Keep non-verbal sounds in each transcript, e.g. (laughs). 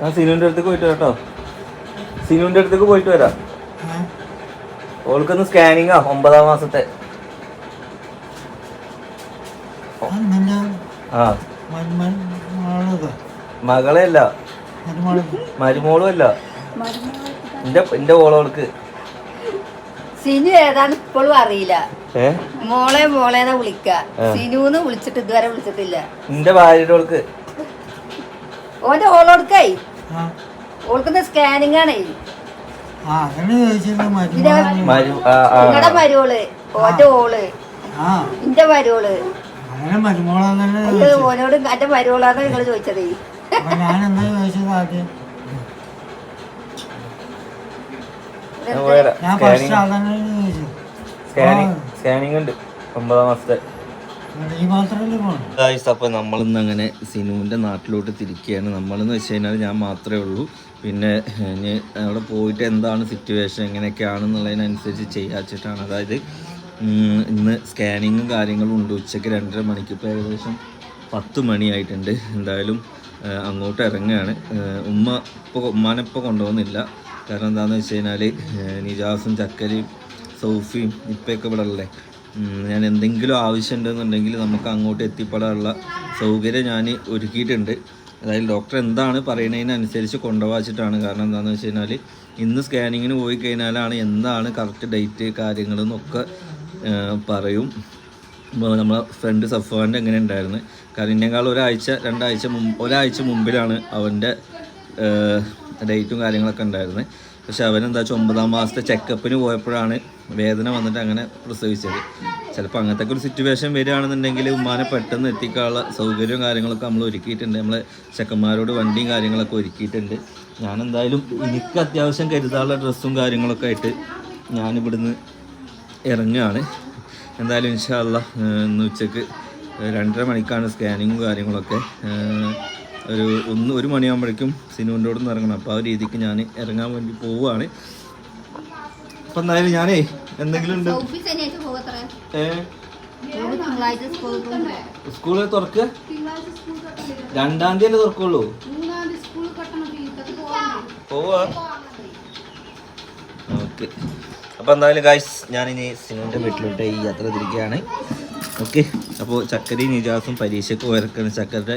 ഞാൻ സിനുവിന്റെ അടുത്തേക്ക് പോയിട്ട് കേട്ടോ സിനുവിന്റെ അടുത്തേക്ക് പോയിട്ട് വരാം. ഓൾക്കൊന്ന് സ്കാനിങ്ങാ ഒമ്പതാം മാസത്തെ. ആ. മകളെ അല്ല മരുമോളും. അല്ല എന്റെ എന്റെ ഓളോൾക്ക് സിനു ഏതാണ് ഇപ്പോഴും അറിയില്ല. മോളെ മോളേതാ വിളിക്ക. സിനു സിനുന്ന് വിളിച്ചിട്ട് ഇതുവരെ വിളിച്ചിട്ടില്ല. എന്റെ ഭാര്യയുടെ ഓൾക്ക്. ഓന്റെ ഓളോടുക്കായി ഓൾക്കുന്ന സ്കാനിങ് ആണേ. നിങ്ങളുടെ മരുവോൾ ഓന്റെ ഓൾ എന്റെ മരുവോൾ ഓനോട് എന്റെ മരുവോളാന്ന് നിങ്ങൾ ചോദിച്ചതേ. സ്കാനിങ് ഉണ്ട്. ഒമ്പതാം മാസത്തെ. അപ്പോൾ നമ്മളിന്ന് അങ്ങനെ സിനുവിന്റെ നാട്ടിലോട്ട് തിരിക്കുകയാണ്. നമ്മളെന്ന് വെച്ച് കഴിഞ്ഞാൽ ഞാൻ മാത്രമേ ഉള്ളൂ. പിന്നെ അവിടെ പോയിട്ട് എന്താണ് സിറ്റുവേഷൻ എങ്ങനെയൊക്കെയാണെന്നുള്ളതിനനുസരിച്ച് ചെയ്യാച്ചിട്ടാണ്. അതായത് ഇന്ന് സ്കാനിങ്ങും കാര്യങ്ങളും ഉണ്ട്. ഉച്ചയ്ക്ക് രണ്ടര മണിക്ക് ഇപ്പോൾ ഏകദേശം പത്ത് മണിയായിട്ടുണ്ട്. എന്തായാലും അങ്ങോട്ട് ഇറങ്ങുകയാണ്. ഉമ്മ ഇപ്പോൾ ഉമ്മാനിപ്പോൾ കൊണ്ടുപോകുന്നില്ല. കാരണം എന്താണെന്ന് വെച്ച് കഴിഞ്ഞാൽ നിജാസും ചക്കരയും സൗഫിയും ഇപ്പൊക്കെ ഇവിടെ ഉള്ളേ. ഉം, ഞാൻ എന്തെങ്കിലും ആവശ്യമുണ്ടെന്നുണ്ടെങ്കിൽ നമുക്ക് അങ്ങോട്ട് എത്തിപ്പെടാനുള്ള സൗകര്യം ഞാൻ ഒരുക്കിയിട്ടുണ്ട്. അതായത് ഡോക്ടർ എന്താണ് പറയുന്നതിനനുസരിച്ച് കൊണ്ടുപോകാച്ചിട്ടാണ്. കാരണം എന്താണെന്ന് വെച്ച് കഴിഞ്ഞാൽ ഇന്ന് സ്കാനിങ്ങിന് പോയി കഴിഞ്ഞാലാണ് എന്താണ് കറക്റ്റ് ഡേറ്റ് കാര്യങ്ങളെന്നൊക്കെ പറയും. നമ്മളെ ഫ്രണ്ട് സഫാന്റെ എങ്ങനെ ഉണ്ടായിരുന്നു. കാരണം ഇന്നേക്കാൾ ഒരാഴ്ച രണ്ടാഴ്ച മുമ്പ് ഒരാഴ്ച മുമ്പിലാണ് അവന്റെ ഡേറ്റും കാര്യങ്ങളൊക്കെ ഉണ്ടായിരുന്നത്. പക്ഷെ അവനെന്താ വെച്ചാൽ ഒമ്പതാം മാസത്തെ ചെക്കപ്പിന് പോയപ്പോഴാണ് വേദന വന്നിട്ട് അങ്ങനെ പ്രസവിച്ചത്. ചിലപ്പോൾ അങ്ങനത്തെ ഒരു സിറ്റുവേഷൻ വരികയാണെന്നുണ്ടെങ്കിൽ ഉമ്മാനെ പെട്ടെന്ന് എത്തിക്കാനുള്ള സൗകര്യവും കാര്യങ്ങളൊക്കെ നമ്മൾ ഒരുക്കിയിട്ടുണ്ട്. നമ്മൾ ചെക്കന്മാരോട് വണ്ടിയും കാര്യങ്ങളൊക്കെ ഒരുക്കിയിട്ടുണ്ട്. ഞാൻ എന്തായാലും എനിക്ക് അത്യാവശ്യം കരുതാനുള്ള ഡ്രസ്സും കാര്യങ്ങളൊക്കെ ആയിട്ട് ഞാനിവിടുന്ന് ഇറങ്ങുകയാണ്. എന്തായാലും ഇൻഷാല്ല ഇന്ന് ഉച്ചയ്ക്ക് രണ്ടര മണിക്കാണ് സ്കാനിങ്ങും കാര്യങ്ങളൊക്കെ ഒരു ഒന്ന് ഒരു മണിയാകുമ്പോഴേക്കും സിനുവിന്റെ അവിടെ നിന്ന് ഇറങ്ങണം. അപ്പോൾ ആ രീതിക്ക് ഞാൻ ഇറങ്ങാൻ വേണ്ടി പോവുകയാണ് അപ്പം എന്തായാലും ഞാനേ എന്തെങ്കിലും ഉണ്ട് സ്കൂൾ തുറക്കുക രണ്ടാം തീയതി തുറക്കുള്ളൂ? പോവാ. ഓക്കെ. അപ്പോൾ എന്തായാലും ഗായ്സ് ഞാനിനി സിനുവിന്റെ വീട്ടിലോട്ട് ഈ യാത്ര തിരിക്കുകയാണ്. ഓക്കെ. അപ്പോൾ ചക്കരയും നിജാസും പരീക്ഷയ്ക്ക് പോയിരിക്കുന്ന ചക്കരുടെ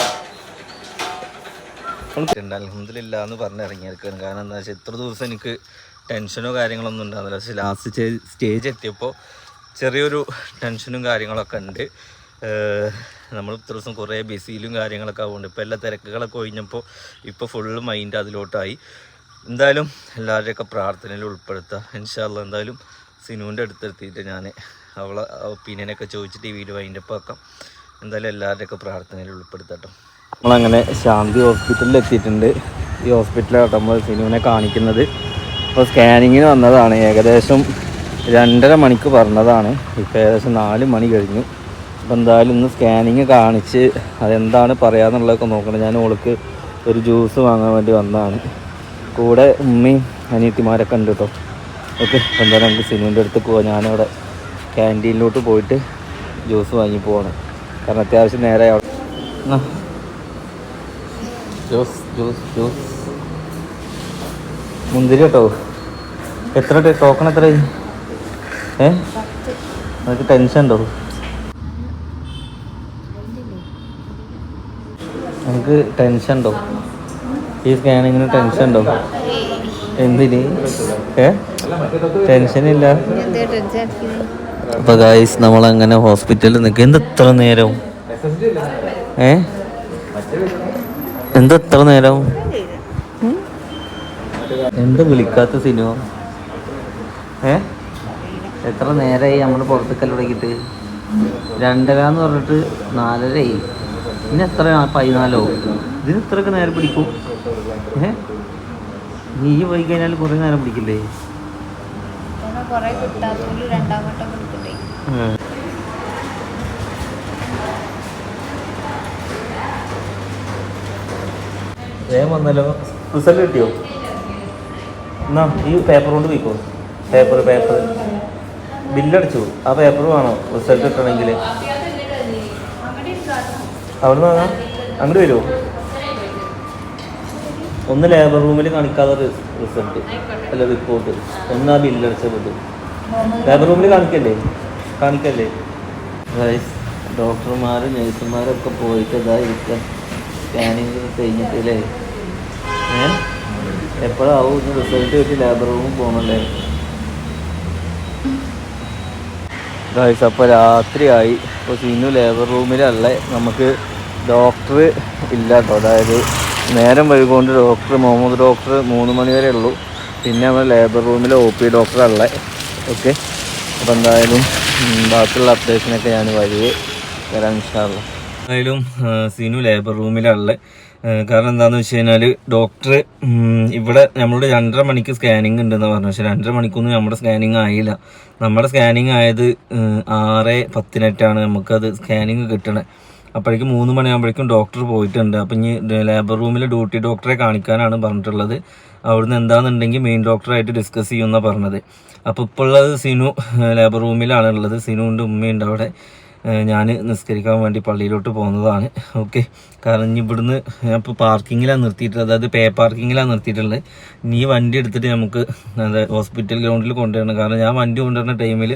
അലഹമില്ല എന്ന് പറഞ്ഞ് പറഞ്ഞിറങ്ങിയിരിക്കുകയാണ് കാരണം എന്താ വെച്ചാൽ ഇത്ര ദിവസം എനിക്ക് ടെൻഷനോ കാര്യങ്ങളൊന്നും ഉണ്ടാകുന്നില്ല പക്ഷെ ലാസ്റ്റ് സ്റ്റേജ് എത്തിയപ്പോൾ ചെറിയൊരു ടെൻഷനും കാര്യങ്ങളൊക്കെ ഉണ്ട്. നമ്മൾ ഇത്ര ദിവസം കുറേ ബിസിയിലും കാര്യങ്ങളൊക്കെ ആവുന്നുണ്ട്. ഇപ്പോൾ എല്ലാ തിരക്കുകളൊക്കെ ഒഴിഞ്ഞപ്പോൾ ഇപ്പോൾ ഫുള്ള് മൈൻഡ് അതിലോട്ടായി. എന്തായാലും എല്ലാവരുടെയൊക്കെ പ്രാർത്ഥനയിൽ ഉൾപ്പെടുത്തുക ഇൻഷാല്ല എന്തായാലും സിനുവിന്റെ അടുത്തെത്തിയിട്ട് ഞാൻ അവളെ ഒപ്പീനിയനൊക്കെ ചോദിച്ചിട്ട് ഈ വീഡിയോ വൈൻഡപ്പ് ആക്കാം എന്തായാലും എല്ലാവരുടെയൊക്കെ പ്രാർത്ഥനയിൽ ഉൾപ്പെടുത്തട്ടോ. നമ്മളങ്ങനെ ശാന്തി ഹോസ്പിറ്റലിൽ എത്തിയിട്ടുണ്ട്. ഈ ഹോസ്പിറ്റലാണ് നമ്മൾ സിനുവിനെ കാണിക്കുന്നത്. അപ്പോൾ സ്കാനിങ്ങിന് വന്നതാണ്. ഏകദേശം രണ്ടര മണിക്ക് പറഞ്ഞതാണ്. ഇപ്പോൾ ഏകദേശം നാല് മണി കഴിഞ്ഞു. അപ്പോൾ എന്തായാലും ഇന്ന് സ്കാനിങ് കാണിച്ച് അതെന്താണ് പറയാന്നുള്ളതൊക്കെ നോക്കണം. ഞാൻ ഓൾക്ക് ഒരു ജ്യൂസ് വാങ്ങാൻ വേണ്ടി വന്നതാണ്. കൂടെ ഉമ്മയും അനിയത്തിമാരൊക്കെ ഉണ്ട് കേട്ടോ. ഓക്കെ അപ്പോൾ എന്തായാലും നമുക്ക് സിനുവിന്റെ അടുത്ത് പോവാം. ഞാനവിടെ ക്യാന്റീനിലോട്ട് പോയിട്ട് ജ്യൂസ് വാങ്ങി പോവാണ്. കാരണം അത്യാവശ്യം നേരെ അവിടെ. ജ്യൂസ് ജ്യൂസ് ജ്യൂസ് മുന്തിരി കേട്ടോ. എത്ര ടോക്കൺ എത്ര ഏ? നിനക്ക് ടെൻഷൻ ഉണ്ടോ? എനിക്ക് ടെൻഷൻ ഉണ്ടോ? ഈ സ്കാനിങ്ങിന് ടെൻഷൻ ഉണ്ടോ? എന്തിന്? ഏ? ടെൻഷൻ ഇല്ല. അപ്പൊ ഗായ്സ് നമ്മളങ്ങനെ ഹോസ്പിറ്റലിൽ നിൽക്കുക എന്ത് ഇത്ര നേരം? ഏ? എന്താ എത്ര നേരം? എന്ത് വിളിക്കാത്ത സിനിമ ഏ? എത്ര നേരമായി നമ്മൾ പുറത്തേക്കല്ല തുടങ്ങിയിട്ട് രണ്ടര എന്ന് പറഞ്ഞിട്ട് നാലരയായി. ഇനി എത്ര പതിനാലോ? ഇതിന് ഇത്രയൊക്കെ നേരം പിടിക്കും. ഏ? നീ പോയി കഴിഞ്ഞാൽ കുറേ നേരം പിടിക്കില്ലേ അങ്ങനെ കുറെ കിട്ടാത്തോണ്ട് രണ്ടാം വട്ടം കൊടുക്കണ്ടേ വേഗം വന്നല്ലോ. റിസൾട്ട് കിട്ടിയോ? എന്നാ ഈ പേപ്പർ കൊണ്ട് പോയിക്കോ. പേപ്പർ പേപ്പർ ബില്ലടിച്ചു. ആ പേപ്പർ വേണോ? റിസൾട്ട് കിട്ടണമെങ്കിൽ അവിടെ നിന്ന് അങ്ങോട്ട് വരുമോ ഒന്ന് ലേബർ റൂമിൽ കാണിക്കാതെ റിസൾട്ട്. അല്ല റിപ്പോർട്ട് ഒന്ന് ആ ബില്ലടിച്ച വിട്ടു ലേബർ റൂമിൽ കാണിക്കല്ലേ? കാണിക്കല്ലേ? ഡോക്ടർമാർ നഴ്സുമാരൊക്കെ പോയിട്ട് ഇതാ സ്കാനിങ് കഴിഞ്ഞിട്ടില്ലേ? ഏ? എപ്പോഴാവും ഇന്ന് റിസൾട്ട് കിട്ടി ലേബർ റൂമിൽ പോകണല്ലേ ഗൈസ് അപ്പോൾ രാത്രിയായി. ഇപ്പോൾ സീനു ലേബർ റൂമിലല്ല നമുക്ക് ഡോക്ടർ ഇല്ല കേട്ടോ അതായത് നേരം വൈകൊണ്ട് ഡോക്ടർ മുഹമ്മദ് ഡോക്ടർ മൂന്ന് മണി വരെ ഉള്ളൂ. പിന്നെ നമ്മൾ ലേബർ റൂമിലെ ഒ പി ഡോക്ടറല്ല ഓക്കെ അപ്പോൾ എന്തായാലും ബാക്കിയുള്ള അപ്ഡേഷനൊക്കെ ഞാൻ വഴിയെ വരാൻ ഇഷ്ടമല്ല എന്തായാലും സിനു ലേബർ റൂമിലുള്ള കാരണം എന്താണെന്ന് വെച്ച് കഴിഞ്ഞാൽ ഡോക്ടർ ഇവിടെ നമ്മളോട് രണ്ടര മണിക്ക് സ്കാനിങ് ഉണ്ടെന്ന് പറഞ്ഞു. പക്ഷെ രണ്ടര മണിക്കൊന്നും നമ്മുടെ സ്കാനിങ് ആയില്ല. നമ്മുടെ സ്കാനിങ് ആയത് ആറ് പത്തിനെട്ടാണ് നമുക്കത് സ്കാനിങ് കിട്ടണേ. അപ്പോഴേക്കും മൂന്ന് മണിയാകുമ്പോഴേക്കും ഡോക്ടർ പോയിട്ടുണ്ട്. അപ്പം ഇനി ലേബർ റൂമിൽ ഡ്യൂട്ടി ഡോക്ടറെ കാണിക്കാനാണ് പറഞ്ഞിട്ടുള്ളത്. അവിടുന്ന് എന്താണെന്നുണ്ടെങ്കിൽ മെയിൻ ഡോക്ടറായിട്ട് ഡിസ്കസ് ചെയ്യുമെന്നാണ് പറഞ്ഞത്. അപ്പോൾ ഇപ്പോൾ ഉള്ളത് സിനു ലേബർ റൂമിലാണ് ഉള്ളത്. സിനുവിന്റെ ഉമ്മയുണ്ട് അവിടെ. ഞാൻ നിസ്കരിക്കാൻ വേണ്ടി പള്ളിയിലോട്ട് പോകുന്നതാണ്. ഓക്കെ. കാരണം ഇനി ഇവിടുന്ന് ഇപ്പോൾ പാർക്കിങ്ങിലാണ് നിർത്തിയിട്ടുള്ളത്. അതായത് പേ പാർക്കിങ്ങിലാണ് നിർത്തിയിട്ടുള്ളത്. ഇനി വണ്ടി എടുത്തിട്ട് നമുക്ക് അതായത് ഹോസ്പിറ്റൽ ഗ്രൗണ്ടിൽ കൊണ്ടുവരണം. കാരണം ഞാൻ വണ്ടി കൊണ്ടുവരുന്ന ടൈമിൽ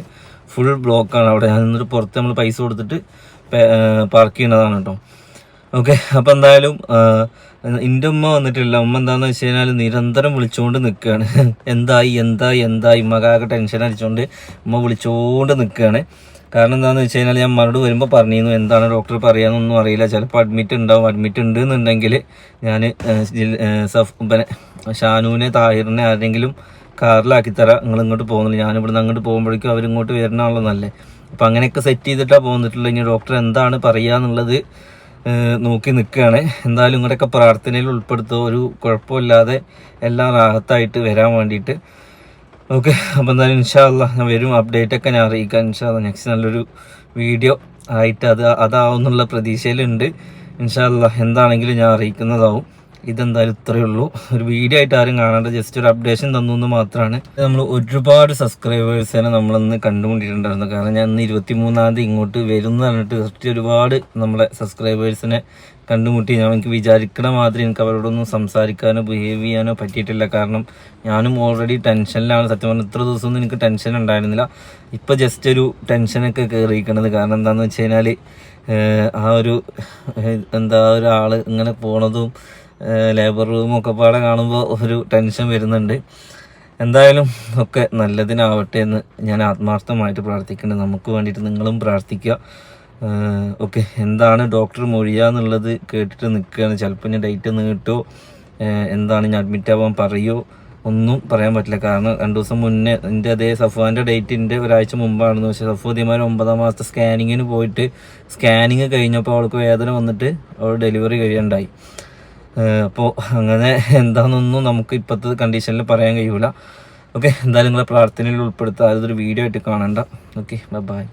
ഫുൾ ബ്ലോക്കാണ് അവിടെ. ഞാൻ എന്നിട്ട് പുറത്ത് നമ്മൾ പൈസ കൊടുത്തിട്ട് പാർക്ക് ചെയ്യണതാണ് കേട്ടോ. ഓക്കെ. അപ്പം എന്തായാലും എന്റെ ഉമ്മ വന്നിട്ടില്ല. ഉമ്മ എന്താണെന്ന് വെച്ച് കഴിഞ്ഞാൽ നിരന്തരം വിളിച്ചുകൊണ്ട് നിൽക്കുകയാണ് (laughs) എന്തായി എന്തായി എന്തായി. ഉമ്മക്കാകെ ടെൻഷൻ അടിച്ചുകൊണ്ട് ഉമ്മ വിളിച്ചുകൊണ്ട് നിൽക്കുകയാണ് കാരണം എന്താണെന്ന് വെച്ച് കഴിഞ്ഞാൽ ഞാൻ മറുപടി വരുമ്പോൾ പറഞ്ഞിരുന്നു എന്താണ് ഡോക്ടർ പറയാമെന്നൊന്നും അറിയില്ല. ചിലപ്പോൾ അഡ്മിറ്റ് ഉണ്ടാവും അഡ്മിറ്റ് ഉണ്ട് എന്നുണ്ടെങ്കിൽ ഞാൻ ഷാനുവിനെ താഹിറിനെ ആരെങ്കിലും കാറിലാക്കി തരാം നിങ്ങൾ ഇങ്ങോട്ട് പോകുന്നില്ല. ഞാൻ ഇവിടുന്ന് അങ്ങോട്ട് പോകുമ്പോഴേക്കും അവരിങ്ങോട്ട് വരണമല്ലോ നല്ലേ. അപ്പം അങ്ങനെയൊക്കെ സെറ്റ് ചെയ്തിട്ടാണ് പോന്നിട്ടുള്ളത് ഇനി ഡോക്ടർ എന്താണ് പറയുക എന്നുള്ളത് നോക്കി നിൽക്കുകയാണ് എന്തായാലും ഇങ്ങോട്ടൊക്കെ പ്രാർത്ഥനയിൽ ഉൾപ്പെടുത്തുക. ഒരു കുഴപ്പമില്ലാതെ എല്ലാം റാഹത്തായിട്ട് വരാൻ വേണ്ടിയിട്ട് ഓക്കെ അപ്പോൾ എന്തായാലും ഇൻഷാല്ല ഞാൻ വരും. അപ്ഡേറ്റ് ഒക്കെ ഞാൻ അറിയിക്കാം. ഇൻഷാല്ല നെക്സ്റ്റ് നല്ലൊരു വീഡിയോ ആയിട്ട് അത് അതാവുന്നുള്ള പ്രതീക്ഷയിലുണ്ട്. ഇൻഷാല്ല എന്താണെങ്കിലും ഞാൻ അറിയിക്കുന്നതാവും. ഇതെന്തായാലും ഇത്രയേ ഉള്ളൂ. ഒരു വീഡിയോ ആയിട്ട് ആരും കാണാണ്ട്. ജസ്റ്റ് ഒരു അപ്ഡേഷൻ തന്നു എന്ന് മാത്രമാണ് നമ്മൾ ഒരുപാട് സബ്സ്ക്രൈബേഴ്സിനെ നമ്മളിന്ന് കണ്ടുകൊണ്ടിട്ടുണ്ടായിരുന്നു. കാരണം ഞാൻ ഇന്ന് ഇരുപത്തി മൂന്നാം തീയതി ഇങ്ങോട്ട് വരും എന്ന് പറഞ്ഞിട്ട് ഫസ്റ്റ് ഒരുപാട് നമ്മളെ സബ്സ്ക്രൈബേഴ്സിനെ കണ്ടുമുട്ടി. ഞാൻ എനിക്ക് വിചാരിക്കണ മാതിരി എനിക്ക് അവരോടൊന്നും സംസാരിക്കാനോ ബിഹേവ് ചെയ്യാനോ പറ്റിയിട്ടില്ല. കാരണം ഞാനും ഓൾറെഡി ടെൻഷനിലാണ്. സത്യം പറഞ്ഞാൽ ഇത്ര ദിവസമൊന്നും എനിക്ക് ടെൻഷൻ ഉണ്ടായിരുന്നില്ല. ഇപ്പോൾ ജസ്റ്റ് ഒരു ടെൻഷനൊക്കെ കയറിയിരിക്കണത് കാരണം എന്താണെന്ന് വെച്ച് കഴിഞ്ഞാൽ ആ ഒരു എന്താ ഒരാൾ ഇങ്ങനെ പോണതും ലേബർ റൂമും ഒക്കെ പാടെ കാണുമ്പോൾ ഒരു ടെൻഷൻ വരുന്നുണ്ട്. എന്തായാലും ഒക്കെ നല്ലതിനാവട്ടെ എന്ന് ഞാൻ ആത്മാർത്ഥമായിട്ട് പ്രാർത്ഥിക്കുന്നുണ്ട് നമുക്ക് വേണ്ടിയിട്ട് നിങ്ങളും പ്രാർത്ഥിക്കുക. ഓക്കെ. എന്താണ് ഡോക്ടർ മൊഴിയുക എന്നുള്ളത് കേട്ടിട്ട് നിൽക്കുകയാണ്. ചിലപ്പോൾ ഞാൻ ഡേറ്റ് നീട്ടോ എന്താണ് ഞാൻ അഡ്മിറ്റ് ആവാൻ പറയോ? ഒന്നും പറയാൻ പറ്റില്ല. കാരണം രണ്ട് ദിവസം മുന്നേ എന്റെ അതേ സഫുവാന്റെ ഡേറ്റിന്റെ ഒരാഴ്ച മുമ്പാണെന്ന് പക്ഷേ സഫു തീരുമാനം ഒമ്പതാം മാസത്തെ സ്കാനിങ്ങിന് പോയിട്ട് സ്കാനിങ് കഴിഞ്ഞപ്പോൾ അവൾക്ക് വേദന വന്നിട്ട് അവൾ ഡെലിവറി കഴിയണ്ടായി. അപ്പോൾ അങ്ങനെ എന്താണെന്നൊന്നും നമുക്ക് ഇപ്പോഴത്തെ കണ്ടീഷനിൽ പറയാൻ കഴിയൂല. ഓക്കെ. എന്തായാലും നിങ്ങളെ പ്രാർത്ഥനയിൽ ഉൾപ്പെടുത്തുക അതൊരു വീഡിയോ ആയിട്ട് കാണണ്ട. ഓക്കെ. ബൈ